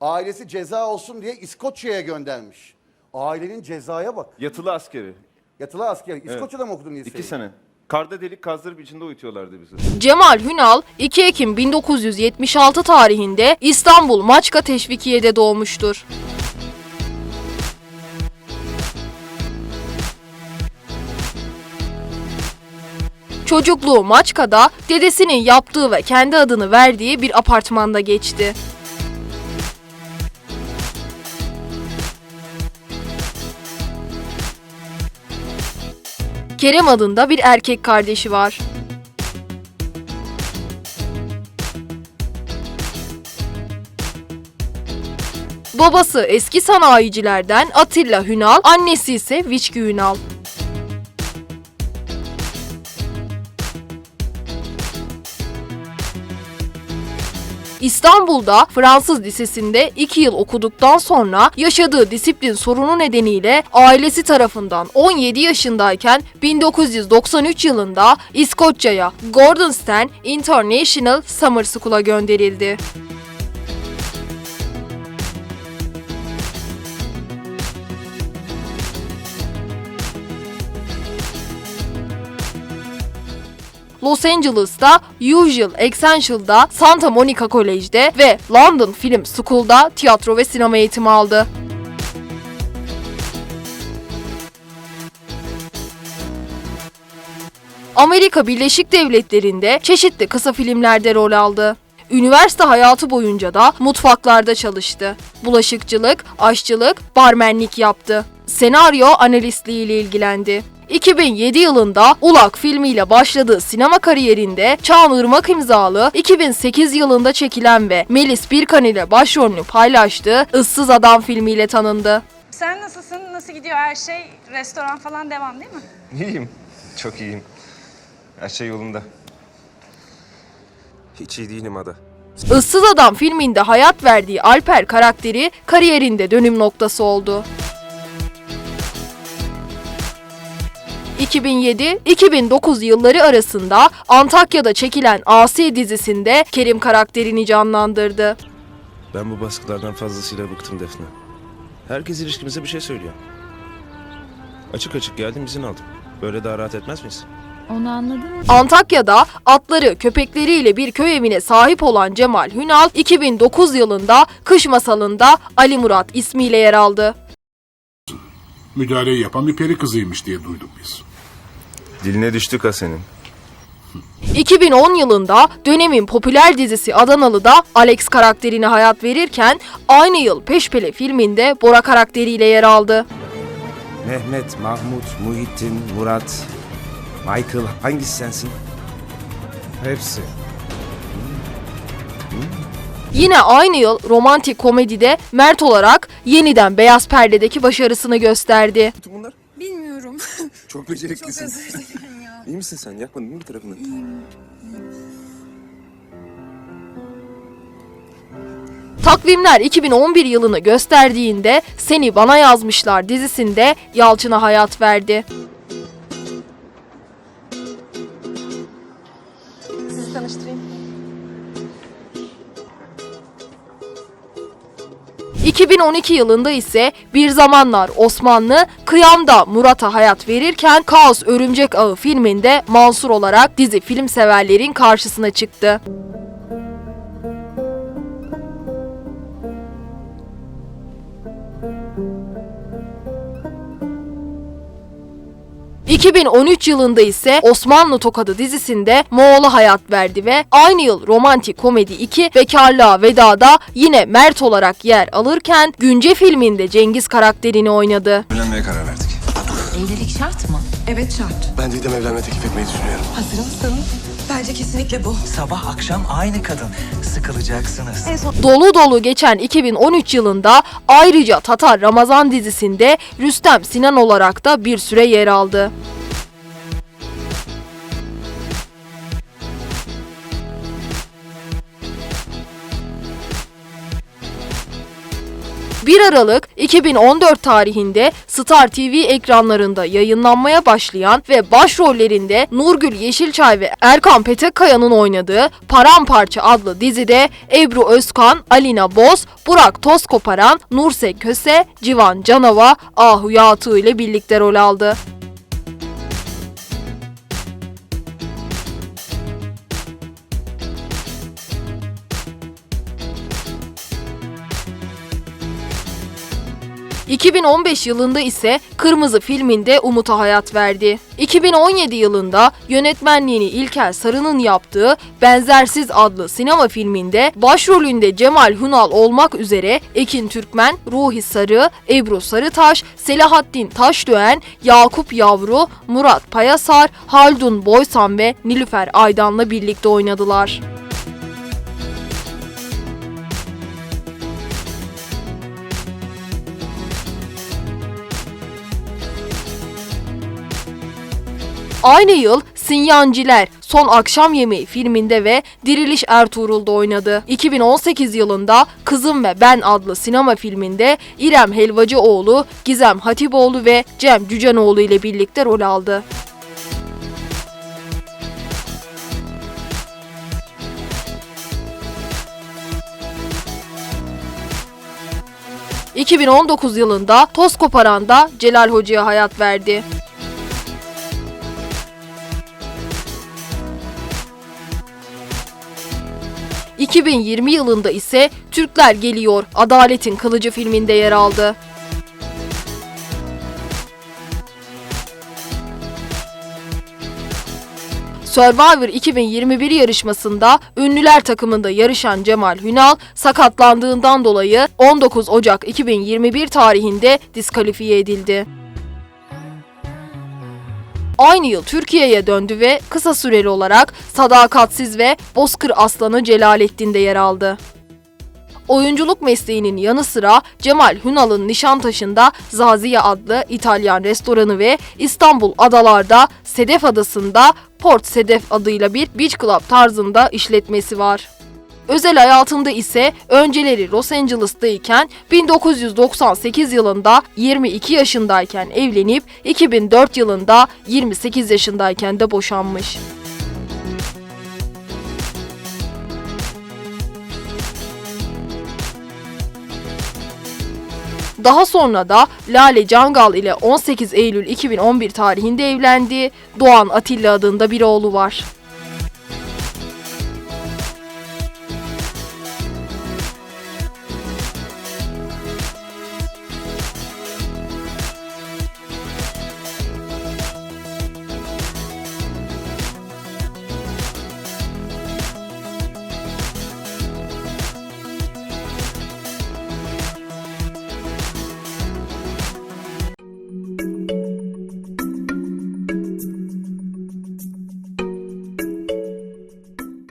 Ailesi ceza olsun diye İskoçya'ya göndermiş. Ailenin cezaya bak. Yatılı askeri. Yatılı asker. İskoçya'da mı okudun liseyi? İki sene. Karda delik kazdırıp içinde uyutuyorlardı bizi. Cemal Hünal 2 Ekim 1976 tarihinde İstanbul Maçka Teşvikiye'de doğmuştur. Çocukluğu Maçka'da dedesinin yaptığı ve kendi adını verdiği bir apartmanda geçti. Kerem adında bir erkek kardeşi var. Babası eski sanayicilerden Atilla Hünal, annesi ise Viçki Hünal. İstanbul'da Fransız Lisesi'nde 2 yıl okuduktan sonra yaşadığı disiplin sorunu nedeniyle ailesi tarafından 17 yaşındayken 1993 yılında İskoçya'ya Gordonstoun International Summer School'a gönderildi. Los Angeles'ta Usual Essential'da Santa Monica College'de ve London Film School'da tiyatro ve sinema eğitimi aldı. Amerika Birleşik Devletleri'nde çeşitli kısa filmlerde rol aldı. Üniversite hayatı boyunca da mutfaklarda çalıştı. Bulaşıkçılık, aşçılık, barmenlik yaptı. Senaryo analistliği ile ilgilendi. 2007 yılında Ulak filmiyle başladığı sinema kariyerinde Çağınırmak imzalı 2008 yılında çekilen ve Melis Birkan ile başrolünü paylaştığı Issız Adam filmiyle tanındı. Sen nasılsın? Nasıl gidiyor her şey? Restoran falan devam değil mi? İyiyim. Çok iyiyim. Her şey yolunda. Hiç iyi değilim Ada. Issız Adam filminde hayat verdiği Alper karakteri kariyerinde dönüm noktası oldu. 2007-2009 yılları arasında Antakya'da çekilen Asi dizisinde Kerim karakterini canlandırdı. Ben bu baskılardan fazlasıyla bıktım Defne. Herkes ilişkimize bir şey söylüyor. Açık açık geldim izin aldım. Böyle daha rahat etmez miyiz? Onu anladın mı? Antakya'da atları, köpekleriyle bir köy evine sahip olan Cemal Hünal, 2009 yılında Kış Masalı'nda Ali Murat ismiyle yer aldı. müdahaleyi yapan bir peri kızıymış diye duyduk biz. Diline düştük ha senin. 2010 yılında dönemin popüler dizisi Adanalı'da Alex karakterine hayat verirken aynı yıl Peşpele filminde Bora karakteriyle yer aldı. Mehmet, Mahmut, Muhittin, Murat, Michael hangisi sensin? Hepsi. Yine aynı yıl romantik komedide Mert olarak yeniden Beyaz Perde'deki başarısını gösterdi. Bunlar Bilmiyorum. çok beceriklisin. İyi misin sen? Yakmadın mı bir tarafını? Takvimler 2011 yılını gösterdiğinde Seni Bana Yazmışlar dizisinde Yalçın'a hayat verdi. 2012 yılında ise Bir Zamanlar Osmanlı, Kıyam'da Murat'a hayat verirken Kaos Örümcek Ağı filminde Mansur olarak dizi film severlerin karşısına çıktı. ...2013 yılında ise Osmanlı Tokadı dizisinde Moğol'a hayat verdi ve aynı yıl romantik komedi 2 Bekarlığa Veda'da yine Mert olarak yer alırken Günce filminde Cengiz karakterini oynadı. Evlenmeye karar verdik. Evlilik şart mı? Evet şart. Ben Didem evlenme teklif etmeyi düşünüyorum. Hazır mısın? Bence kesinlikle bu. Sabah akşam aynı kadın. Sıkılacaksınız. Dolu dolu geçen 2013 yılında ayrıca Tatar Ramazan dizisinde Rüstem Sinan olarak da bir süre yer aldı. 1 Aralık 2014 tarihinde Star TV ekranlarında yayınlanmaya başlayan ve başrollerinde Nurgül Yeşilçay ve Erkan Petekkaya'nın oynadığı Paramparça adlı dizide Ebru Özkan, Alina Boz, Burak Tozkoparan, Nurse Köse, Civan Canova, Ahu Yağtu ile birlikte rol aldı. ...2015 yılında ise Kırmızı filminde Umut'a hayat verdi. 2017 yılında yönetmenliğini İlker Sarı'nın yaptığı Benzersiz adlı sinema filminde başrolünde Cemal Hunal olmak üzere Ekin Türkmen, Ruhi Sarı, Ebru Sarıtaş, Selahattin Taşdöğen, Yakup Yavru, Murat Payasar, Haldun Boysan ve Nilüfer Aydan'la birlikte oynadılar. Aynı yıl Sinyanciler Son Akşam Yemeği filminde ve Diriliş Ertuğrul'da oynadı. 2018 yılında Kızım ve Ben adlı sinema filminde İrem Helvacıoğlu, Gizem Hatipoğlu ve Cem Cücenoğlu ile birlikte rol aldı. ...2019 yılında Toz Koparan'da Celal Hoca'ya hayat verdi. ...2020 yılında ise Türkler Geliyor Adaletin Kılıcı filminde yer aldı. Survivor 2021 yarışmasında ünlüler takımında yarışan Cemal Hünal sakatlandığından dolayı 19 Ocak 2021 tarihinde diskalifiye edildi. Aynı yıl Türkiye'ye döndü ve kısa süreli olarak Sadakatsiz ve Bozkır Aslanı Celalettin'de yer aldı. Oyunculuk mesleğinin yanı sıra Cemal Hünal'ın Nişantaşı'nda Zaziye adlı İtalyan restoranı ve İstanbul Adalar'da Sedef Adası'nda Port Sedef adıyla bir beach club tarzında işletmesi var. Özel hayatında ise önceleri Los Angeles'tayken 1998 yılında 22 yaşındayken evlenip 2004 yılında 28 yaşındayken de boşanmış. Daha sonra da Lale Cangal ile 18 Eylül 2011 tarihinde evlendi. Doğan Atilla adında bir oğlu var.